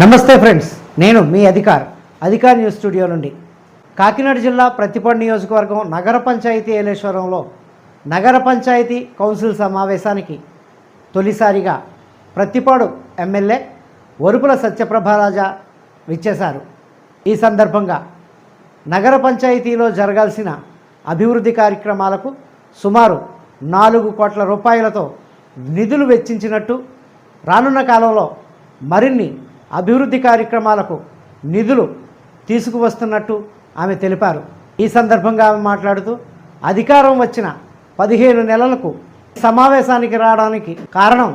నమస్తే ఫ్రెండ్స్ నేను మీ అధికార్ అధికార్ news studio నుండి. కాకినాడ జిల్లా ప్రతిపడి నియోజకవర్గం నగర పంచాయతీ ఏలేశ్వరంలో నగర పంచాయతీ కౌన్సిల్ సమావేశానికి తొలిసారిగా ప్రతిపాడు ఎమ్మెల్యే వరుపుల సత్యప్రభారాజా విచ్చేశారు. ఈ సందర్భంగా నగర పంచాయతీలో జరగాల్సిన అభివృద్ధి కార్యక్రమాలకు సుమారు నాలుగు కోట్ల రూపాయలతో నిధులు వెచ్చించినట్టు రానున్న కాలంలో మరిన్ని అభివృద్ధి కార్యక్రమాలకు నిధులు తీసుకువస్తున్నట్టు ఆమె తెలిపారు. ఈ సందర్భంగా ఆమె మాట్లాడుతూ అధికారం వచ్చిన పదిహేను నెలలకు సమావేశానికి రావడానికి కారణం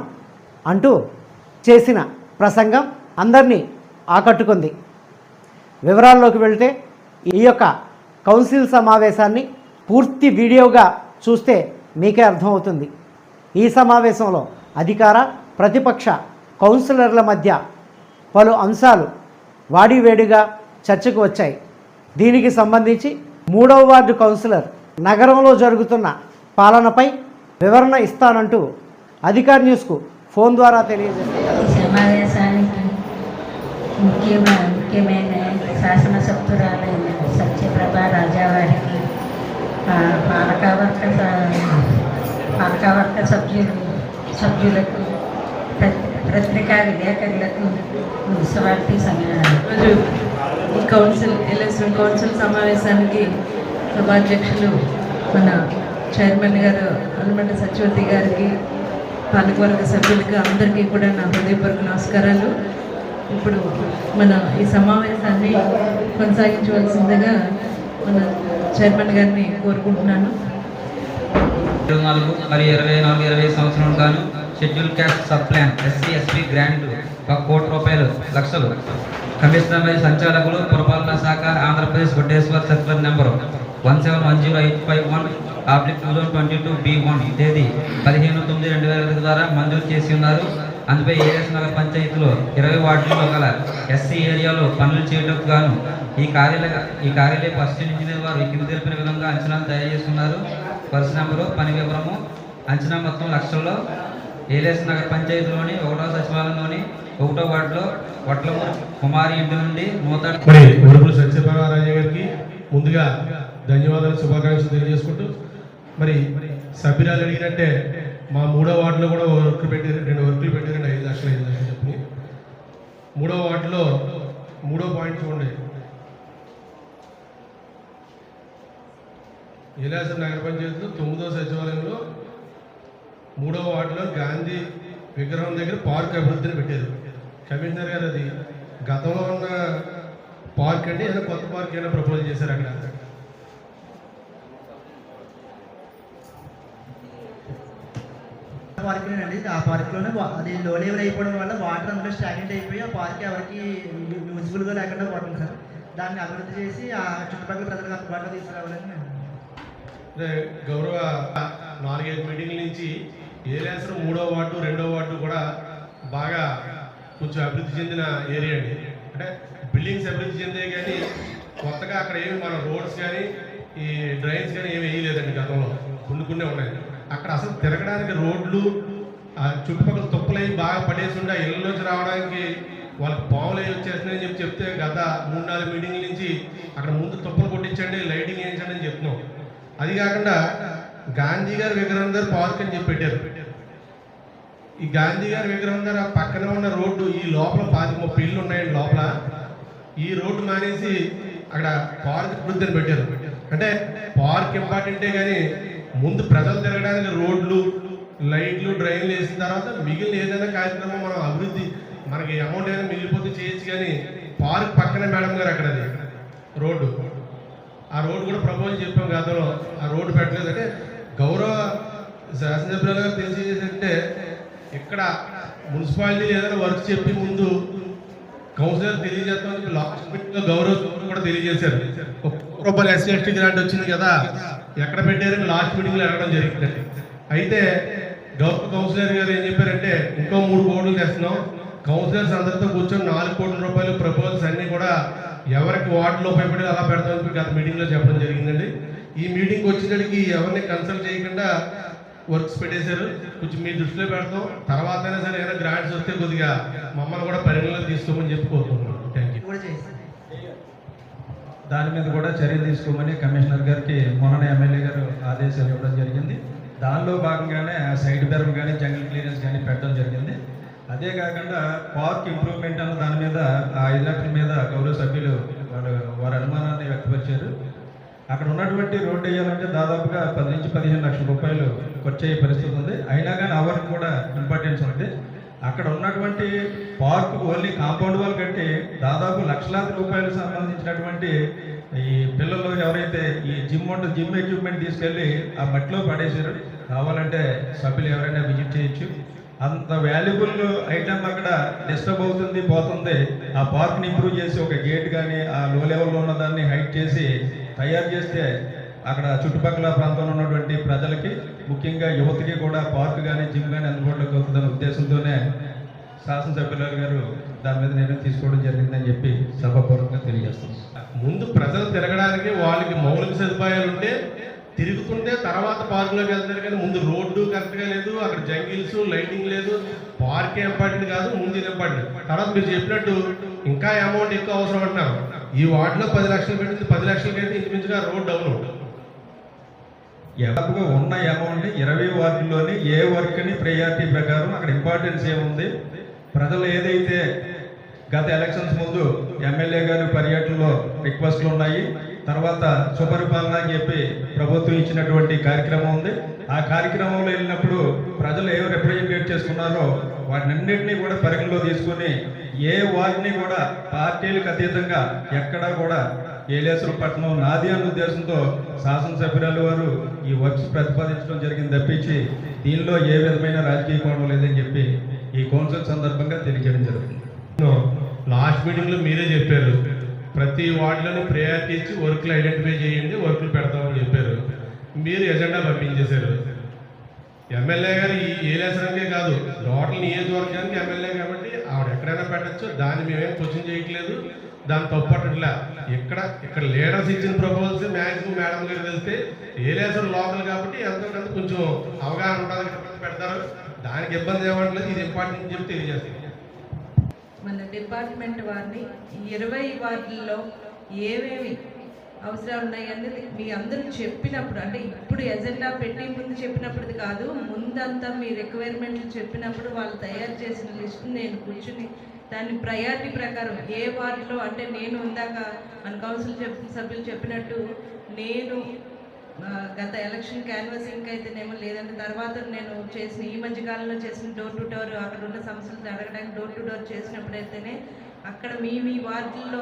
అంటూ చేసిన ప్రసంగం అందరినీ ఆకట్టుకుంది. వివరాల్లోకి వెళ్తే ఈ యొక్క కౌన్సిల్ సమావేశాన్ని పూర్తి వీడియోగా చూస్తే మీకే అర్థమవుతుంది. ఈ సమావేశంలో అధికార ప్రతిపక్ష కౌన్సిలర్ల మధ్య పలు అంశాలు వాడివేడిగా చర్చకు వచ్చాయి. దీనికి సంబంధించి మూడవ వార్డు కౌన్సిలర్ నగరంలో జరుగుతున్న పాలనపై వివరణ ఇస్తానంటూ అధికార్ న్యూస్కు ఫోన్ ద్వారా తెలియజేశారు. సమావేశానికి ముఖ్యమైన ముఖ్యమైన శాసనసభ్యురాలైన సత్యప్రభ రాజావారికి ఆ, పాలకవర్గ స- పాలకవర్గ సభ్యులు సభ్యులకు పత్రికా విలేకరులకు మున్సిపాలిటీ సంఘ ఈ కౌన్సిల్ ఎల్ఎస్ఎం కౌన్సిల్ సమావేశానికి సభాధ్యక్షులు మన చైర్మన్ గారు హనుమంట సత్యవతి గారికి పాలకవర్గ సభ్యులకి అందరికీ కూడా నా హృదయపూర్వక నమస్కారాలు. ఇప్పుడు మన ఈ సమావేశాన్ని కొనసాగించవలసిందిగా మన చైర్మన్ గారిని కోరుకుంటున్నాను. ఇరవై నాలుగు మరియు ఇరవై నాలుగు ఇరవై సంవత్సరం గాను schedule caste sub plan SC SP grant ఒక కోటి రూపాయలు లక్షలు. కమిషనర్ మరియు సంచాలకులు పురపాలన శాఖ Andhra Pradesh Vaddeshwar circular number one seven one zero eight five one oblique two thousand twenty two B one. తేదీ పదిహేను తొమ్మిది రెండు వేల ఒకటి ద్వారా మంజూరు చేసి ఉన్నారు. అందుపై ఏఎస్ నగర పంచాయతీలో ఇరవై వార్డుల్లో గల ఎస్సీ ఏరియాలో పనులు చేయటం గాను ఈ కార్యాలయ ఈ కార్యాలయ ఫస్ట్ ఇంజనీర్ వారు ఈ కింద తెలిపిన విధంగా అంచనాలు తయారు చేస్తున్నారు. పరిశ్రమలు నెంబరు పని వివరము అంచనా మొత్తం లక్షల్లో ఏలేస్ నగర పంచాయతీలోని ఒకటో సచివాలయంలోని ఒకటో వార్డులో వట్లమూరు కుమారి ఇంటి నుండి నూతన మరి ఉరుపుల సత్యప్రభారాజు గారికి ముందుగా ధన్యవాదాలు శుభాకాంక్షలు తెలియజేసుకుంటూ మరి సభ్యురాలు అడిగినట్టే మా మూడో వార్డులో కూడా వర్కులు పెట్టారు రెండు వర్కులు పెట్టారండి ఐదు లక్షలు ఐదు లక్షలు చెప్పి మూడో వార్డులో మూడో పాయింట్ చూడండి. ఇలాస నగర పంచాయతీలో తొమ్మిదో సచివాలయంలో మూడో వార్డులో గాంధీ విగ్రహం దగ్గర పార్క్ అభివృద్ధిని పెట్టారు కమిషనర్ గారు అది గతంలో ఉన్న పార్క్ అండి ఏదైనా కొత్త పార్క్ అయినా ప్రపోజ్ చేశారు అక్కడ? పార్క్ అండి. ఆ పార్క్లోనే అది లో లెవెల్ అయిపోవడం వల్ల వాటర్ అందులో స్టాగ్నెంట్ అయిపోయి ఆ పార్క్ ఎవరికి యూజ్ఫుల్గా లేకుండా పోతుంది సార్. దాన్ని అభివృద్ధి చేసి ఆ చుట్టుపక్కల ప్రజలకు అందుబాటులో తీసుకురావాలని గౌరవ నాలుగైదు మీటింగ్ల నుంచి ఏలేసరం మూడో వార్డు రెండో వార్డు కూడా బాగా కొంచెం అభివృద్ధి చెందిన ఏరియా అండి. అంటే బిల్డింగ్స్ అభివృద్ధి చెందే కానీ కొత్తగా అక్కడ ఏమి మన రోడ్స్ కానీ ఈ డ్రైన్స్ కానీ ఏమి వేయలేదండి గతంలో. కొన్ని ఉన్నాయి. అక్కడ అసలు తిరగడానికి రోడ్లు చుట్టుపక్కల తుప్పలై అవి బాగా పడేసి ఉండే ఇళ్ళలోంచి రావడానికి వాళ్ళకి పావులు అవి వచ్చేస్తున్నాయని చెప్పి చెప్తే గత మూడు నాలుగు మీటింగ్ల నుంచి అక్కడ ముందు తుప్పలు కొట్టించండి లైటింగ్ వేయించండి అని చెప్తున్నాం. అది కాకుండా గాంధీ గారి విగ్రహం దగ్గర పార్క్ అని చెప్పి పెట్టారు ఈ గాంధీ గారి విగ్రహం దగ్గర పక్కన ఉన్న రోడ్డు ఈ లోపల పాతి ముప్పై ఇళ్ళు ఉన్నాయండి లోపల. ఈ రోడ్డు మానేసి అక్కడ పార్క్ వృద్ధిని పెట్టారు. అంటే పార్క్ ఇంపార్టెంటే కానీ ముందు ప్రజలు తిరగడానికి రోడ్లు లైట్లు డ్రైన్లు వేసిన తర్వాత మిగిలిన ఏదైనా కార్యక్రమం మనం అభివృద్ధి మనకి అమౌంట్ ఏదైనా మిగిలిపోతే చేయొచ్చు కానీ పార్క్ పక్కన మేడం గారు అక్కడ అది రోడ్డు. ఆ రోడ్డు కూడా ప్రపోజల్ చెప్పాం గతంలో ఆ రోడ్డు పెట్టలేదు. అంటే గౌరవ శాసనసభ్యులు గారు తెలియజేసంటే ఇక్కడ మున్సిపాలిటీ ఏదైనా వర్క్ చెప్పి ముందు కౌన్సిలర్ తెలియజేస్తామని లాస్ట్ మీటింగ్లో గౌరవ కూడా తెలియజేశారు. రూపాయలు ఎస్సీ ఎస్టీ గ్రాంట్ వచ్చింది కదా ఎక్కడ పెట్టారని లాస్ట్ మీటింగ్లో అడగడం జరిగిందండి అయితే గౌరవ కౌన్సిలర్ గారు ఏం చెప్పారంటే ఇంకో మూడు కోట్లు తెస్తున్నాం. కౌన్సిలర్స్ అందరితో కూర్చొని నాలుగు కోట్ల రూపాయలు ప్రపోజల్స్ అన్ని కూడా ఎవరికి వార్డులో ఉపయోగపడి అలా పెడతామని చెప్పి గత మీటింగ్లో చెప్పడం జరిగిందండి. ఈ మీటింగ్ వచ్చేటడికి ఎవరిని కన్సల్ట్ చేయకుండా వర్క్స్ పెట్టేశారు. కొంచెం మీ దృష్టిలో పెడతాం. తర్వాత అయినా సరే ఏదైనా గ్రాంట్స్ వస్తే కొద్దిగా మమ్మల్ని కూడా పరిగణలోకి తీసుకోమని చెప్పి కోరుకుంటున్నాం. థ్యాంక్ దాని మీద కూడా చర్యలు తీసుకోమని కమిషనర్ గారికి మొన్ననే ఎమ్మెల్యే గారు ఆదేశాలు ఇవ్వడం జరిగింది. దానిలో భాగంగానే ఆ సైడ్ బెరం కానీ జంగల్ క్లియరెన్స్ కానీ పెట్టడం జరిగింది. అదే కాకుండా పార్క్ ఇంప్రూవ్మెంట్ అన్న దాని మీద ఆ ఐదు లక్షల మీద గౌరవ సభ్యులు వాళ్ళు వారి అనుమానాన్ని వ్యక్తపరిచారు. అక్కడ ఉన్నటువంటి రోడ్డు వేయాలంటే దాదాపుగా పది నుంచి పదిహేను లక్షల రూపాయలు ఖర్చు అయ్యే పరిస్థితి ఉంది. అయినా కానీ అవర్ కూడా ఇంపార్టెన్స్ ఉంది. అక్కడ ఉన్నటువంటి పార్క్ ఓన్లీ కాంపౌండ్ వాల్ కట్టి దాదాపు లక్షలాది రూపాయలు సంబంధించినటువంటి ఈ పిల్లలు ఎవరైతే ఈ జిమ్ ఉంటుంది జిమ్ ఎక్విప్మెంట్ తీసుకెళ్ళి ఆ మట్టిలో పడేసారు కావాలంటే సభ్యులు ఎవరైనా విజిట్ చేయొచ్చు. అంత వాల్యుబుల్ ఐటమ్ అక్కడ డిస్టర్బ్ అవుతుంది పోతుంది. ఆ పార్క్ని ఇంప్రూవ్ చేసి ఒక గేట్ కానీ ఆ లో లెవెల్లో ఉన్న దాన్ని హైట్ చేసి తయారు చేస్తే అక్కడ చుట్టుపక్కల ప్రాంతంలో ఉన్నటువంటి ప్రజలకి ముఖ్యంగా యువతకి కూడా పార్క్ కానీ జిమ్ కానీ అందుబాటులోకి అవుతుందనే ఉద్దేశంతోనే శాసనసభ్యులు గారు దాని మీద నిర్ణయం తీసుకోవడం జరిగిందని చెప్పి సభాపూర్వకంగా తెలియజేస్తాం ముందు ప్రజలు తిరగడానికి వాళ్ళకి మౌలిక సదుపాయాలు ఉంటే తిరుగుతుంటే తర్వాత పార్కులోకి వెళ్తారు కానీ ముందు రోడ్డు కరెక్ట్గా లేదు అక్కడ జంగిల్స్ లైటింగ్ లేదు పార్క్ ఇంపార్టెంట్ కాదు ముందు ఇది ఇంపార్టెంట్ తర్వాత మీరు చెప్పినట్టు ఇంకా అమౌంట్ ఎక్కువ అవసరం అంటున్నారు. ఈ వార్డులో పది లక్షలు పెట్టింది పది లక్షలకైతే ఇంచుమించుగా రోడ్ డౌన్ ఎవరుగా ఉన్న అమౌంట్ ఇరవై వార్డుల్లోని ఏ వర్క్ని ప్రయారిటీ ప్రకారం అక్కడ ఇంపార్టెన్స్ ఏముంది? ప్రజలు ఏదైతే గత ఎలక్షన్స్ ముందు ఎమ్మెల్యే గారి పర్యటనలో రిక్వెస్ట్లు ఉన్నాయి తర్వాత సుపరిపాలన అని చెప్పి ప్రభుత్వం ఇచ్చినటువంటి కార్యక్రమం ఉంది. ఆ కార్యక్రమంలో వెళ్ళినప్పుడు ప్రజలు ఏం రిప్రజెంటేట్ చేసుకున్నారో వాటినన్నింటినీ కూడా పరిగణలో తీసుకొని ఏ వార్డుని కూడా పార్టీలకు అతీతంగా ఎక్కడా కూడా ఏలేశ్వరపట్నం పట్టణం నాది అన్న ఉద్దేశంతో శాసనసభ్యురాలు వారు ఈ వర్క్స్ ప్రతిపాదించడం జరిగింది తప్పించి దీనిలో ఏ విధమైన రాజకీయ కోణం లేదని చెప్పి ఈ కౌన్సిల్ సందర్భంగా తెలియజేయడం జరుగుతుంది లాస్ట్ మీటింగ్లో మీరే చెప్పారు. ప్రతి వార్డులను ప్రయారిటీ వర్క్లు ఐడెంటిఫై చేయండి వర్క్లు పెడతామని చెప్పారు. మీరు ఎజెండా పంపించేశారు. ఎమ్మెల్యే గారు ఈ ఏలేసరంకే కాదు టోటల్ నియోజకవర్గానికి ఎమ్మెల్యే కాబట్టి ఆవిడ ఎక్కడైనా పెట్టచ్చు దాన్ని మేమేం క్వశ్చన్ చేయట్లేదు దాని తప్పట్లా ఇక్కడ ఇక్కడ లీడర్స్ ఇచ్చిన ప్రపోజల్స్ మ్యాక్సిమం మేడం గారు వెళ్తే ఏలేసరం లోకల్ కాబట్టి ఎంతోకంత కొంచెం అవగాహన ఉంటుంది పెడతారు. దానికి ఇబ్బంది ఏమట్లేదు ఇది ఇంపార్టెంట్ అని చెప్పి తెలియజేస్తాను మన డిపార్ట్మెంట్ వారిని ఇరవై వార్డుల్లో ఏమేమి అవసరాలు ఉన్నాయి అనేది మీ అందరూ చెప్పినప్పుడు అంటే ఇప్పుడు ఎజెండా పెట్టి ముందు చెప్పినప్పుడు కాదు ముందంతా మీ రిక్వైర్మెంట్లు చెప్పినప్పుడు వాళ్ళు తయారు చేసిన లిస్ట్ నేను కూర్చుని దాని ప్రయారిటీ ప్రకారం ఏ వార్డులో అంటే నేను ఇందాక మన కౌన్సిల్ సభ్యులు చెప్పినట్టు నేను గత ఎలక్షన్ క్యాన్వాసింగ్ అయితేనేమో లేదంటే తర్వాత నేను చేసిన ఈ మధ్య కాలంలో చేసిన డోర్ టు డోర్ అక్కడ ఉన్న సమస్యలు అడగడానికి డోర్ టు డోర్ చేసినప్పుడైతేనే అక్కడ మీ మీ వార్డుల్లో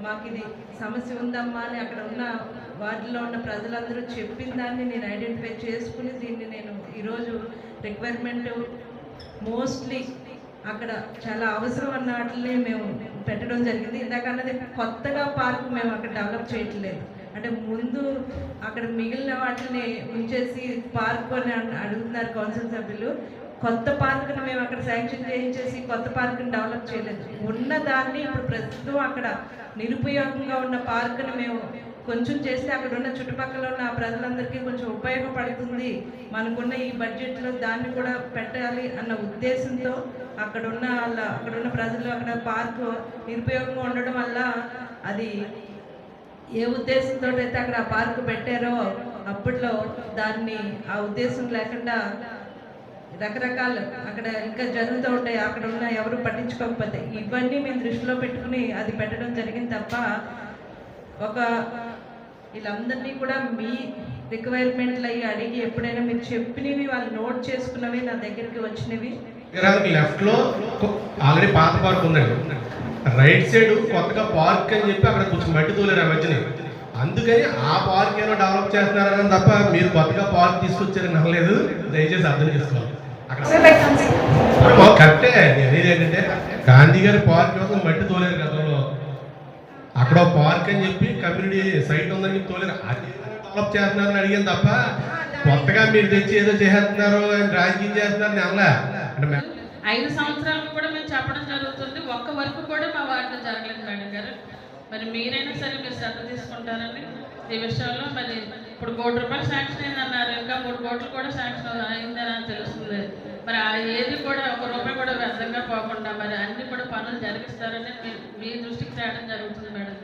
మాకు ఇది సమస్య ఉందమ్మా అని అక్కడ ఉన్న వార్డులో ఉన్న ప్రజలందరూ చెప్పిన దాన్ని నేను ఐడెంటిఫై చేసుకుని దీన్ని నేను ఈరోజు రిక్వైర్మెంట్ మోస్ట్లీ అక్కడ చాలా అవసరం అన్న వాటిని మేము పెట్టడం జరిగింది. ఇందాక అన్నది కొత్తగా పార్క్ మేము అక్కడ డెవలప్ చేయట్లేదు. అంటే ముందు అక్కడ మిగిలిన వాటిని ఉంచేసి పార్క్ అని అడుగుతున్నారు కౌన్సిల్ సభ్యులు. కొత్త పార్క్ను మేము అక్కడ శాంక్షన్ చేయించేసి కొత్త పార్క్ని డెవలప్ చేయలేదు. ఉన్న దాన్ని ఇప్పుడు ప్రస్తుతం అక్కడ నిరుపయోగంగా ఉన్న పార్క్ను మేము కొంచెం చేస్తే అక్కడ ఉన్న చుట్టుపక్కల ఉన్న ప్రజలందరికీ కొంచెం ఉపయోగపడుతుంది. మనకున్న ఈ బడ్జెట్లో దాన్ని కూడా పెట్టాలి అన్న ఉద్దేశంతో అక్కడ ఉన్న వాళ్ళ అక్కడ ఉన్న ప్రజలు అక్కడ పార్కు నిరుపయోగంగా ఉండడం వల్ల అది ఏ ఉద్దేశంతో అయితే అక్కడ ఆ పార్కు పెట్టారో అప్పట్లో దాన్ని ఆ ఉద్దేశం లేకుండా రకరకాల అక్కడ ఇంకా జరుగుతూ ఉంటాయి. అక్కడ ఉన్న ఎవరు పట్టించుకోకపోతే ఇవన్నీ మేము దృష్టిలో పెట్టుకుని అది పెట్టడం జరిగింది తప్ప ఒక వీళ్ళందరినీ కూడా మీ రిక్వైర్మెంట్లు అయ్యి అడిగి ఎప్పుడైనా మీరు చెప్పినవి వాళ్ళు నోట్ చేసుకున్నవి నా దగ్గరికి వచ్చినవి. లెఫ్ట్లో ఆల్రెడీ పాత పార్క్ ఉందండి. రైట్ సైడ్ కొత్తగా పార్క్ అని చెప్పి అక్కడ కొంచెం మట్టి తోలేరు ఆ మధ్యని. అందుకని ఆ పార్క్ ఏమో డెవలప్ చేస్తున్నారని తప్ప మీరు కొత్తగా పార్క్ తీసుకొచ్చారని అనలేదు. దయచేసి అర్థం చేసుకోవాలి. అక్కడ కరెక్టే. అనేది ఏంటంటే గాంధీ గారి పార్క్ ఏమో మట్టి తోలేరు గతంలో. అక్కడ పార్క్ అని చెప్పి కమ్యూనిటీ సైట్ ఉందని చెప్పి తోలేరు. అది డెవలప్ చేస్తున్నారని అడిగాను తప్ప కొత్తగా మీరు తెచ్చి ఏదో చేస్తున్నారు రాజకీయం చేస్తున్నారని అనలే. అంటే ఐదు సంవత్సరాలకు కూడా మేము చెప్పడం జరుగుతుంది. ఒక్క వరకు కూడా మా వార్డులో జరగలేదు మేడం గారు. మరి మీరైనా సరే మీరు శ్రద్ధ తీసుకుంటారని ఈ విషయంలో మరి ఇప్పుడు కోటి రూపాయలు శాంక్షన్ అయింది అన్నారు ఇంకా మూడు కోట్లు కూడా శాంక్షన్ అయిందని అని తెలుస్తుంది. మరి ఆ ఏది కూడా ఒక రూపాయి కూడా వ్యర్థంగా పోకుండా మరి అన్ని కూడా పనులు జరిగిస్తారని మీ- దృష్టికి తేడం జరుగుతుంది మేడం.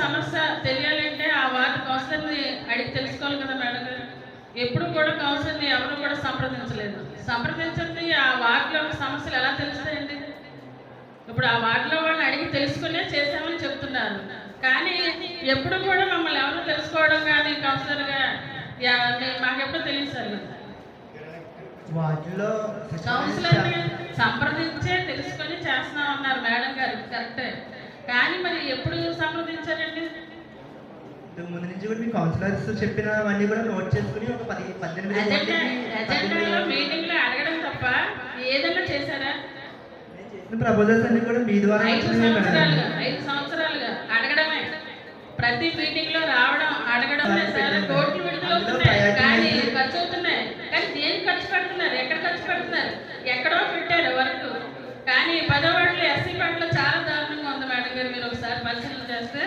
సమస్య తెలియాలంటే ఆ వార్డు కౌన్సిలర్ని అడిగి తెలుసుకోవాలి కదా మేడం గారు. ఎప్పుడు కూడా కౌన్సిలర్ని ఎవరు కూడా సంప్రదించలేదు. సంప్రదించండి ఆ వార్డులో ఉన్న సమస్యలు ఎలా తెలుస్తాయండి? ఇప్పుడు ఆ వార్డులో వాళ్ళని అడిగి తెలుసుకునే చేసామని చెప్తున్నారు. కానీ ఎప్పుడు కూడా మమ్మల్ని ఎవరు తెలుసుకోవడం కానీ కౌన్సిలర్గా మాకెప్పుడు తెలియదు సార్. వాటిలో కౌన్సిలర్ని సంప్రదించే తెలుసుకొని చేస్తున్నాం అన్నారు మేడం గారు కరెక్టే. కానీ మరి ఎప్పుడు సంప్రదించారండి? ఇంతకు ముందు నుంచి కూడా మీ కౌన్సిలర్స్ చెప్పినవన్నీ కూడా నోట్ చేసుకుని ఒక పది పద్దెనిమిది ఎజెండాలో పద్దెనిమిది మీటింగ్లో అడగడం తప్ప ఏదైనా చేశారా? చేసిన ప్రపోజల్స్ అన్ని కూడా మీ ద్వారా ఐదు. సంవత్సరాలుగా ఐదు సంవత్సరాలుగా అడగడమే. ప్రతి మీటింగ్లో రావడం అడగడమే సార్ కోట్లు విడుదల అవుతున్నాయి కానీ ఖర్చు అవుతున్నాయి. కానీ దేనికి ఖర్చు పెడుతున్నారు? ఎక్కడ ఖర్చు పెడుతున్నారు? ఎక్కడో పెట్టారు వర్క్. కానీ పదో వాటిలో ఎస్సీ పాటలో చాలా దారుణంగా ఉంది మేడం గారు. మీరు ఒకసారి పరిశీలన చేస్తే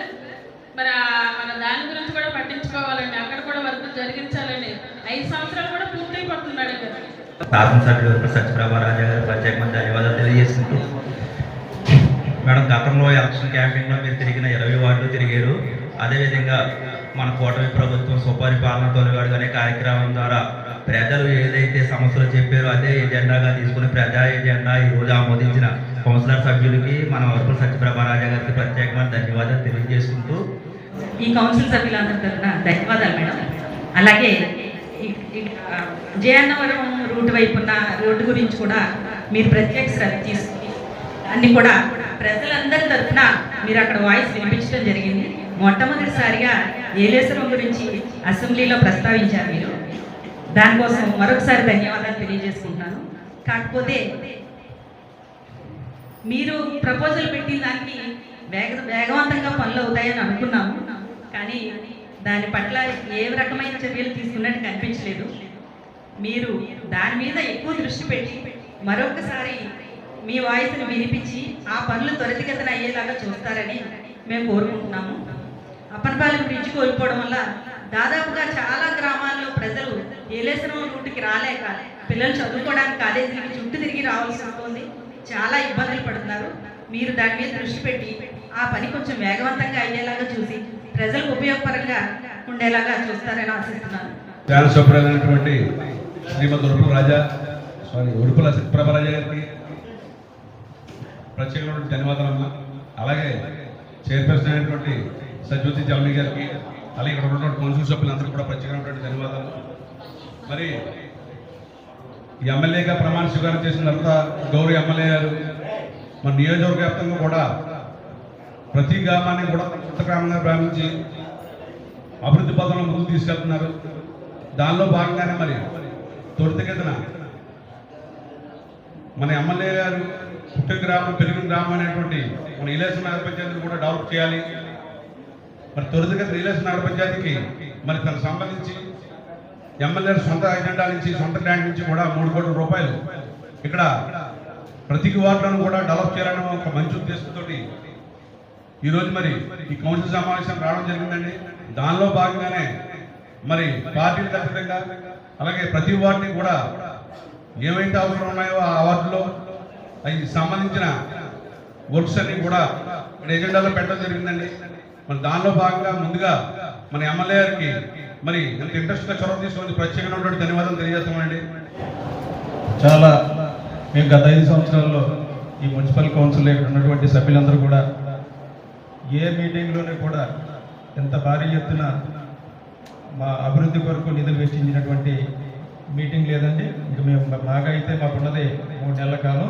మరి మన దాని గురించి కూడా పట్టించుకోవాలండి. అక్కడ కూడా వర్క్ జరిగించాలండి. ఐదు సంవత్సరాలు కూడా పూర్తయిపోతుంది శాసనసభ్యులు గారు ప్రత్యేకమైన ధన్యవాదాలు తెలియజేసుకుంటూ మేడం గతంలో ఎలక్షన్ క్యాంపెయిన్లో మీరు తిరిగిన ఇరవై వార్డులు తిరిగారు. అదేవిధంగా మన కూటమి ప్రభుత్వం సుపరిపాలన తొలివాడు అనే కార్యక్రమం ద్వారా ప్రజలు ఏదైతే సమస్యలు చెప్పారో అదే ఎజెండాగా తీసుకుని ప్రజా ఎజెండా ఈ రోజు ఆమోదించిన కౌన్సిలర్ సభ్యులకి మన వరకుల సత్యప్రభారాజా గారికి ప్రత్యేకమైన ధన్యవాదాలు తెలియజేసుకుంటూ ఈ కౌన్సిల్ సభ్యులందరి తరఫున ధన్యవాదాలు మేడం. అలాగే జయన్నవరం రూట్ వైపు ఉన్న రోడ్డు గురించి కూడా మీరు ప్రత్యేక శ్రద్ధ తీసుకుని అన్ని కూడా ప్రజలందరి తరఫున మీరు అక్కడ వాయిస్ వినిపించడం జరిగింది. మొట్టమొదటిసారిగా ఏలేశ్వరం గురించి అసెంబ్లీలో ప్రస్తావించారు మీరు. దానికోసం మరొకసారి ధన్యవాదాలు తెలియజేసుకుంటున్నాను. కాకపోతే మీరు ప్రపోజల్ పెట్టిన దానికి వేగ వేగవంతంగా పనులు అవుతాయని అనుకున్నాము. కానీ దాని పట్ల ఏ రకమైన చర్యలు తీసుకున్నట్టు కనిపించలేదు. మీరు దాని మీద ఎక్కువ దృష్టి పెట్టి మరొకసారి మీ వాయిస్ని వినిపించి ఆ పనులు త్వరితగతిన అయ్యేలాగా చూస్తారని మేము కోరుకుంటున్నాము. అప్పనపాలెం బ్రిడ్జ్ కోల్పోవడం వల్ల దాదాపుగా చాలా గ్రామాల్లో ప్రజలు ఏలేశ్వరం రూట్కి రాలేక పిల్లలు చదువుకోవడానికి కాలేజీకి చుట్టూ తిరిగి రావాల్సి ఉంటుంది చాలా ఇబ్బందులు పడుతున్నారు. మీరు దాని మీద దృష్టి పెట్టి ఆ పని కొంచెం వేగవంతంగా అయ్యేలాగా చూసి ప్రజలకు ఉపయోగపరంగా ఉండేలాగా చూస్తారని ఆశిస్తున్నాను. శాసనసభ్యులైనటువంటి శ్రీమతి ఉడుపుల రాజా సారీ ఉడుపుల రాజా గారికి ప్రత్యేకమైన ధన్యవాదాలు. అలాగే చైర్పర్సన్ అయినటువంటి సజ్జోతి జవలి గారికి అలాగే ఇక్కడ ఉన్నటువంటి కౌన్సిల్ సభ్యులందరికీ కూడా ప్రత్యేకమైనటువంటి ధన్యవాదాలు. మరి ఈ ఎమ్మెల్యేగా ప్రమాణ స్వీకారం చేసిన తర్వాత గౌరవ ఎమ్మెల్యే గారు మన నియోజకవర్గ వ్యాప్తంగా కూడా ప్రతి గ్రామాన్ని కూడా కొత్త గ్రామంగా ప్రారంభించి అభివృద్ధి పథంలో ముందుకు తీసుకెళ్తున్నారు. దానిలో భాగంగానే మరి త్వరితగతిన మన ఎమ్మెల్యే గారు పుట్టిన గ్రామం పెరిగిన గ్రామం అనేటువంటి మన ఇలేషన్ నగర పంచాయతీని కూడా డెవలప్ చేయాలి. మరి త్వరితగతిన ఇలేశ్వర నగర పంచాయతీకి మరి తనకు సంబంధించి ఎమ్మెల్యే సొంత ఎజెండా నుంచి సొంత ట్యాంక్ నుంచి కూడా మూడు కోట్ల రూపాయలు ఇక్కడ ప్రతి వార్డులను కూడా డెవలప్ చేయాలని ఒక మంచి ఉద్దేశంతో ఈరోజు మరి ఈ కౌన్సిల్ సమావేశం రావడం జరిగిందండి. దానిలో భాగంగానే మరి పార్టీలకు అతీతంగా అలాగే ప్రతి వార్డుని కూడా ఏమైతే అవసరం ఉన్నాయో ఆ వార్డులో అవి సంబంధించిన వర్క్స్ అన్ని కూడా మన ఎజెండాలో పెట్టడం జరిగిందండి. మరి దానిలో భాగంగా ముందుగా మన ఎమ్మెల్యే గారికి మరి ఎంత ఇంట్రెస్ట్గా చొరవ తీసుకొని ప్రత్యేకమైనటువంటి ధన్యవాదాలు తెలియజేస్తామండి. చాలా మేము గత ఐదు సంవత్సరాల్లో ఈ మున్సిపల్ కౌన్సిల్ ఉన్నటువంటి సభ్యులందరూ కూడా ఏ మీటింగ్లోనే కూడా ఎంత భారీ ఎత్తున మా అభివృద్ధి కొరకు నిధులు వెచ్చించినటువంటి మీటింగ్ లేదండి. ఇంక మేము బాగా అయితే మాకున్నది మూడు నెలల కాలం.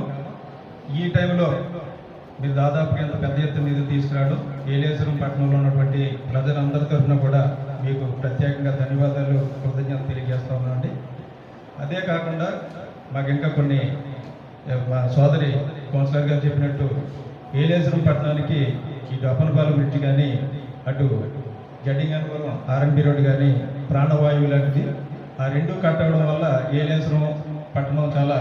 ఈ టైంలో మీరు దాదాపుగా ఎంత పెద్ద ఎత్తున నిధులు తీసుకురాడు ఏలేశ్వరం పట్టణంలో ఉన్నటువంటి ప్రజలందరి తరఫున కూడా మీకు ప్రత్యేకంగా ధన్యవాదాలు కృతజ్ఞతలు తెలియజేస్తా ఉన్నామండి అదే కాకుండా మాకు ఇంకా కొన్ని మా సోదరి కౌన్సిలర్ గారు చెప్పినట్టు ఏలేశ్వరం పట్టణానికి ఇటు అప్పనపాలెం బ్రిడ్జ్ కానీ అటు గడ్డింగనవరం ఆర్ఎంబి రోడ్ కానీ ప్రాణవాయువు లాంటిది ఆ రెండు కట్టడం వల్ల ఏలేశ్వరం పట్టణం చాలా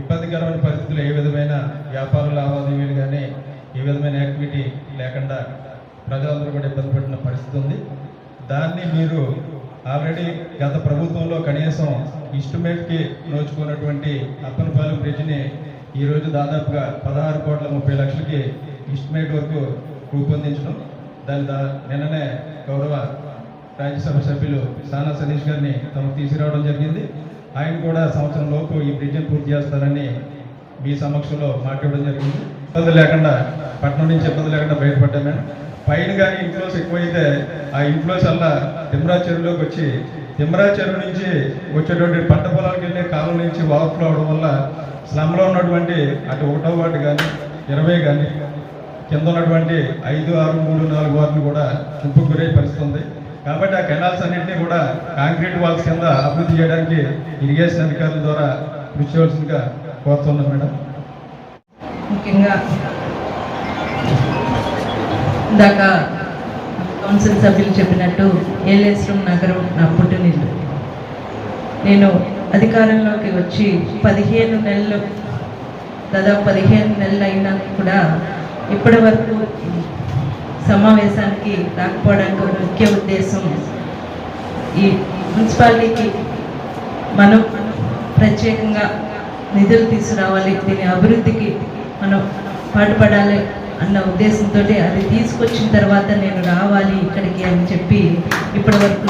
ఇబ్బందికరమైన పరిస్థితులు ఏ విధమైన వ్యాపార లావాదేవీలు కానీ ఏ విధమైన యాక్టివిటీ లేకుండా ప్రజలందరూ కూడా ఇబ్బంది పడిన పరిస్థితి ఉంది. దాన్ని మీరు ఆల్రెడీ గత ప్రభుత్వంలో కనీసం ఇస్టిమేట్కి నోచుకున్నటువంటి అప్పనపాలెం బ్రిడ్జ్ని ఈరోజు దాదాపుగా పదహారు కోట్ల ముప్పై లక్షలకి ఇస్టిమేట్ వరకు రూపొందించడం. దాని నిన్ననే గౌరవ రాజ్యసభ సభ్యులు సానా సతీష్ గారిని తమకు తీసుకురావడం జరిగింది. ఆయన కూడా సంవత్సరం లోపు ఈ బ్రిడ్జిని పూర్తి చేస్తారని మీ సమక్షంలో మాట్లాడడం జరిగింది. ఇబ్బంది లేకుండా పట్టణం నుంచి ఇబ్బంది లేకుండా బయటపడ్డాను పైన కానీ ఇన్ఫ్లోస్ ఎక్కువైతే ఆ ఇన్ఫ్లోస్ వల్ల తిమ్రా చెరువులోకి వచ్చి తిమ్రా చెరువు నుంచి వచ్చేటువంటి పంట పొలాలకు వెళ్ళే కాలం నుంచి ఓవర్ఫ్లో అవడం వల్ల స్లమ్లో ఉన్నటువంటి అటు ఒకటో వాటి కానీ ఇరవై కానీ కింద ఉన్నటువంటి ఐదు ఆరు మూడు నాలుగు వాటిని కూడా ముంపు గురై పరిస్థితి ఉంది కాబట్టి ఆ కెనాల్స్ అన్నింటినీ కూడా కాంక్రీట్ వాల్స్ కింద అభివృద్ధి చేయడానికి ఇరిగేషన్ అధికారుల ద్వారా కృషి చేయవలసిందిగా కోరుతున్నాం మేడం. ముఖ్యంగా ఇందాక కౌన్సిల్ సభ్యులు చెప్పినట్టు ఏలేశ్వరం నగరం నా పుట్టినిల్లు నేను అధికారంలోకి వచ్చి పదిహేను నెలలు దాదాపు పదిహేను నెలలు అయినా కూడా ఇప్పటి వరకు సమావేశానికి రాకపోవడానికి ఒక ముఖ్య ఉద్దేశం ఈ మున్సిపాలిటీకి మనం ప్రత్యేకంగా నిధులు తీసుకురావాలి దీని అభివృద్ధికి మనం పాటుపడాలి అన్న ఉద్దేశంతో అది తీసుకొచ్చిన తర్వాత నేను రావాలి ఇక్కడికి అని చెప్పి ఇప్పటి వరకు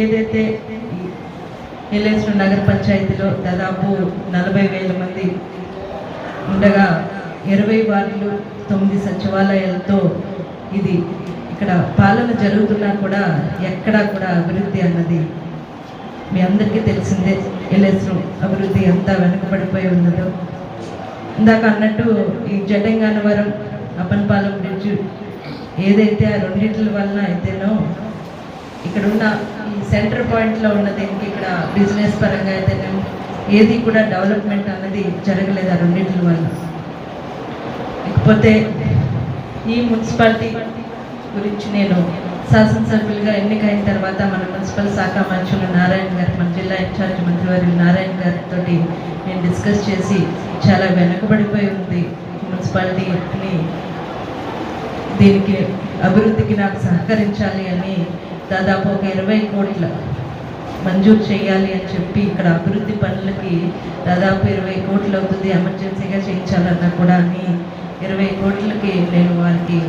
ఏదైతే ఎల్ఎస్ నగర పంచాయతీలో దాదాపు నలభై వేల మంది ఉండగా ఇరవై వార్డులు తొమ్మిది సచివాలయాలతో ఇది ఇక్కడ పాలన జరుగుతున్నా కూడా ఎక్కడా కూడా అభివృద్ధి అన్నది మీ అందరికీ తెలిసిందే. ఎల్ఎస్రం అభివృద్ధి ఎంత వెనుకబడిపోయి ఉన్నదో. ఇందాక అన్నట్టు ఈ జటంగానవరం అప్పన్పాలెం బ్రిడ్జ్ ఏదైతే ఆ రెండింటి వలన అయితేనో ఇక్కడ ఉన్న ఈ సెంటర్ పాయింట్లో ఉన్న దీనికి ఇక్కడ బిజినెస్ పరంగా అయితేనేమో ఏది కూడా డెవలప్మెంట్ అన్నది జరగలేదు ఆ రెండింటి వల్ల. ఇకపోతే ఈ మున్సిపాలిటీ గురించి నేను శాసనసభ్యులుగా ఎన్నికైన తర్వాత మన మున్సిపల్ శాఖ మంత్రులు నారాయణ గారు మన జిల్లా ఇన్ఛార్జ్ మంత్రివర్యులు నారాయణ గారితో నేను డిస్కస్ చేసి చాలా వెనుకబడిపోయి ఉంది మున్సిపాలిటీని. దీనికి అభివృద్ధికి నాకు సహకరించాలి అని దాదాపు ఒక ఇరవై కోట్ల మంజూరు చేయాలి అని చెప్పి ఇక్కడ అభివృద్ధి పనులకి దాదాపు ఇరవై కోట్లు అవుతుంది ఎమర్జెన్సీగా చేయించాలన్నా కూడా అని ఇరవై కోట్లకి నేను వారికి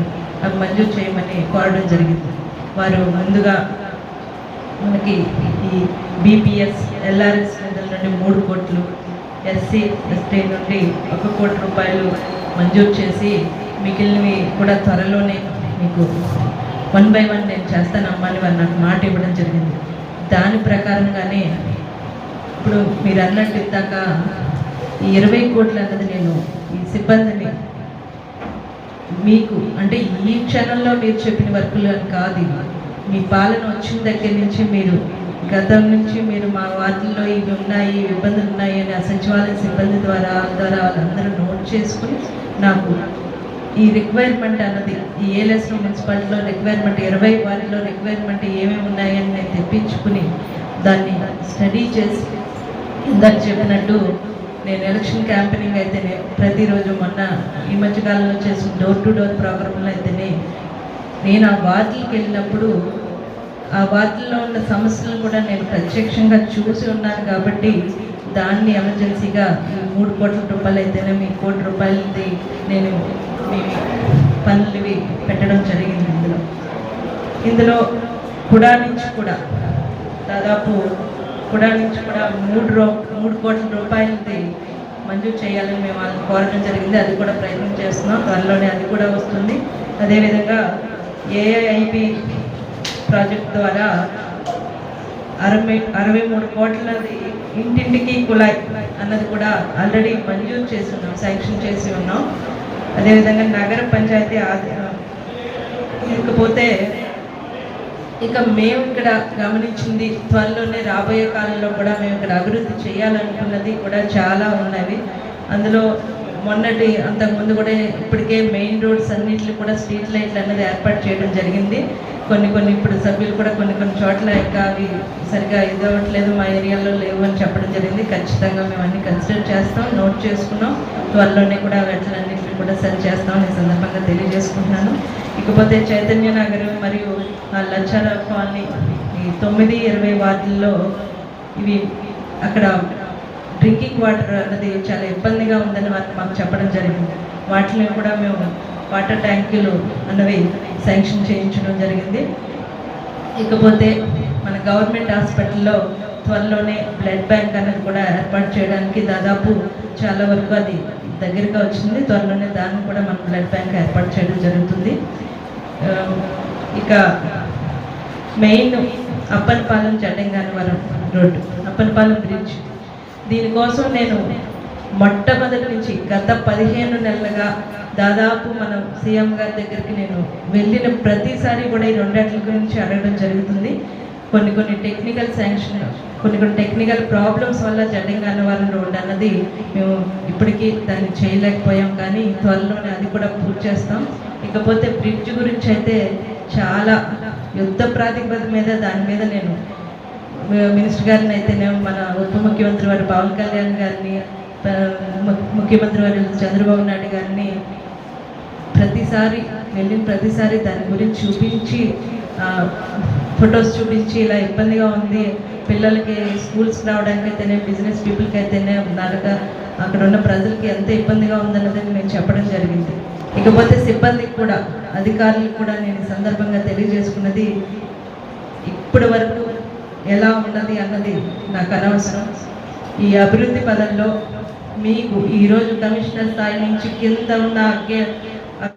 అవి మంజూరు చేయమని కోరడం జరిగింది. వారు ముందుగా మనకి ఈ బీపీఎస్ ఎల్ఆర్ఎస్ నిధుల నుండి మూడు కోట్లు ఎస్సీ ఎస్టీ నుండి ఒక కోటి రూపాయలు మంజూరు చేసి మిగిలినవి కూడా త్వరలోనే మీకు వన్ బై వన్ నేను చేస్తానమ్మా అని వారు నాకు మాట ఇవ్వడం జరిగింది. దాని ప్రకారంగానే ఇప్పుడు మీరు అన్నట్టు ఇందాక ఈ ఇరవై కోట్లు అన్నది నేను ఈ సిబ్బందిని మీకు అంటే ఈ క్షణంలో మీరు చెప్పిన వర్కులు అని కాదు మీ పాలన వచ్చిన దగ్గర నుంచి మీరు గతం నుంచి మీరు మా వార్డుల్లో ఇవి ఉన్నాయి ఇవి ఇబ్బందులు ఉన్నాయి అని ఆ సచివాలయ సిబ్బంది ద్వారా వాళ్ళ ద్వారా వాళ్ళందరూ నోట్ చేసుకుని నాకు ఈ రిక్వైర్మెంట్ అన్నది ఈ ఏలెస్లో మున్సిపాలిటీలో రిక్వైర్మెంట్ ఇరవై వారిలో రిక్వైర్మెంట్ ఏమేమి ఉన్నాయని నేను తెప్పించుకుని దాన్ని స్టడీ చేసి ఇందాక చెప్పినట్టు నేను ఎలక్షన్ క్యాంపెయినింగ్ అయితేనే ప్రతిరోజు మొన్న ఈ మధ్యకాలంలో చేసిన డోర్ టు డోర్ ప్రోగ్రాంలో అయితేనే నేను ఆ వార్డులకు వెళ్ళినప్పుడు ఆ వార్డుల్లో ఉన్న సమస్యలను కూడా నేను ప్రత్యక్షంగా చూసి ఉన్నాను కాబట్టి దాన్ని ఎమర్జెన్సీగా మూడు కోట్ల రూపాయలు అయితేనే మీ కోటి రూపాయలది నేను మీ పనులు పెట్టడం జరిగింది ఇందులో. ఇందులో కుడా నుంచి కూడా దాదాపు కుడా నుంచి కూడా మూడు రూ మూడు కోట్ల రూపాయలది మంజూరు చేయాలని మేము వాళ్ళని కోరడం జరిగింది. అది కూడా ప్రయత్నం చేస్తున్నాం. త్వరలోనే అది కూడా వస్తుంది. అదేవిధంగా ఏఐఐపి ప్రాజెక్ట్ ద్వారా అరవై అరవై మూడు కోట్లది ఇంటింటికి కుళాయి అన్నది కూడా ఆల్రెడీ మంజూరు చేసి ఉన్నాం శాంక్షన్ చేసి ఉన్నాం. అదేవిధంగా నగర పంచాయతీ ఆది- ఇకపోతే ఇక మేము ఇక్కడ గమనించింది త్వరలోనే రాబోయే కాలంలో కూడా మేము ఇక్కడ అభివృద్ధి చేయాలనుకున్నది కూడా చాలా ఉన్నవి. అందులో మొన్నటి అంతకుముందు కూడా ఇప్పటికే మెయిన్ రోడ్స్ అన్నింటిలో కూడా స్ట్రీట్ లైట్లు అనేది ఏర్పాటు చేయడం జరిగింది. కొన్ని కొన్ని ఇప్పుడు సభ్యులు కూడా కొన్ని కొన్ని చోట్ల ఇంకా అవి సరిగా ఇది అవ్వట్లేదు మా ఏరియాలో లేవు అని చెప్పడం జరిగింది. ఖచ్చితంగా మేము అన్ని కన్సిడర్ చేస్తాం నోట్ చేసుకున్నాం. త్వరలోనే కూడా వాటిలన్నింటినీ కూడా సరి చేస్తామని ఈ సందర్భంగా తెలియజేసుకుంటున్నాను. ఇకపోతే చైతన్య నగర్ మరియు ఆ లచ్చారావు కాలనీ ఈ తొమ్మిది ఇరవై వార్డుల్లో ఇవి అక్కడ డ్రింకింగ్ వాటర్ అన్నది చాలా ఇబ్బందిగా ఉందని వారికి మాకు చెప్పడం జరిగింది. వాటిని కూడా మేము వాటర్ ట్యాంకులు అన్నవి శాంక్షన్ చేయించడం జరిగింది. ఇకపోతే మన గవర్నమెంట్ హాస్పిటల్లో త్వరలోనే బ్లడ్ బ్యాంక్ అనేది కూడా ఏర్పాటు చేయడానికి దాదాపు చాలా వరకు అది దగ్గరగా వచ్చింది. త్వరలోనే దాన్ని కూడా మనం బ్లడ్ బ్యాంక్ ఏర్పాటు చేయడం జరుగుతుంది. ఇక main Appanapalem Jatanganavaram road Appanapalem bridge. దీనికోసం నేను మొట్టమొదటి నుంచి గత పదిహేను నెలలుగా దాదాపు మనం సీఎం గారి దగ్గరికి నేను వెళ్ళిన ప్రతిసారి కూడా ఈ రెండేట్ల గురించి అడగడం జరుగుతుంది. కొన్ని కొన్ని టెక్నికల్ శాంక్షన్ కొన్ని కొన్ని టెక్నికల్ ప్రాబ్లమ్స్ వల్ల జడ్డింగ్ అన్నవరం రోడ్ అన్నది మేము ఇప్పటికీ దాన్ని చేయలేకపోయాం కానీ త్వరలోనే అది కూడా పూర్తి చేస్తాం. ఇకపోతే బ్రిడ్జ్ గురించి అయితే చాలా యుద్ధ ప్రాతిపద మీద దాని మీద నేను మినిస్టర్ గారిని అయితేనేమో మన ఉప ముఖ్యమంత్రి వారు పవన్ కళ్యాణ్ గారిని ముఖ్యమంత్రి వారు చంద్రబాబు నాయుడు గారిని ప్రతిసారి వెళ్ళిన ప్రతిసారి దాని గురించి చూపించి ఫొటోస్ చూపించి ఇలా ఇబ్బందిగా ఉంది. పిల్లలకి స్కూల్స్కి రావడానికి అయితేనే బిజినెస్ పీపుల్కి అయితేనే నరక అక్కడ ఉన్న ప్రజలకి ఎంత ఇబ్బందిగా ఉందన్నది నేను చెప్పడం జరిగింది. ఇకపోతే సిబ్బందికి కూడా అధికారులకు కూడా నేను సందర్భంగా తెలియజేసుకున్నది ఇప్పటి వరకు ఎలా ఉన్నది అన్నది నాకు అనవసరం. ఈ అభివృద్ధి పదంలో మీకు ఈరోజు కమిషనర్ స్థాయి నుంచి కింద ఉన్న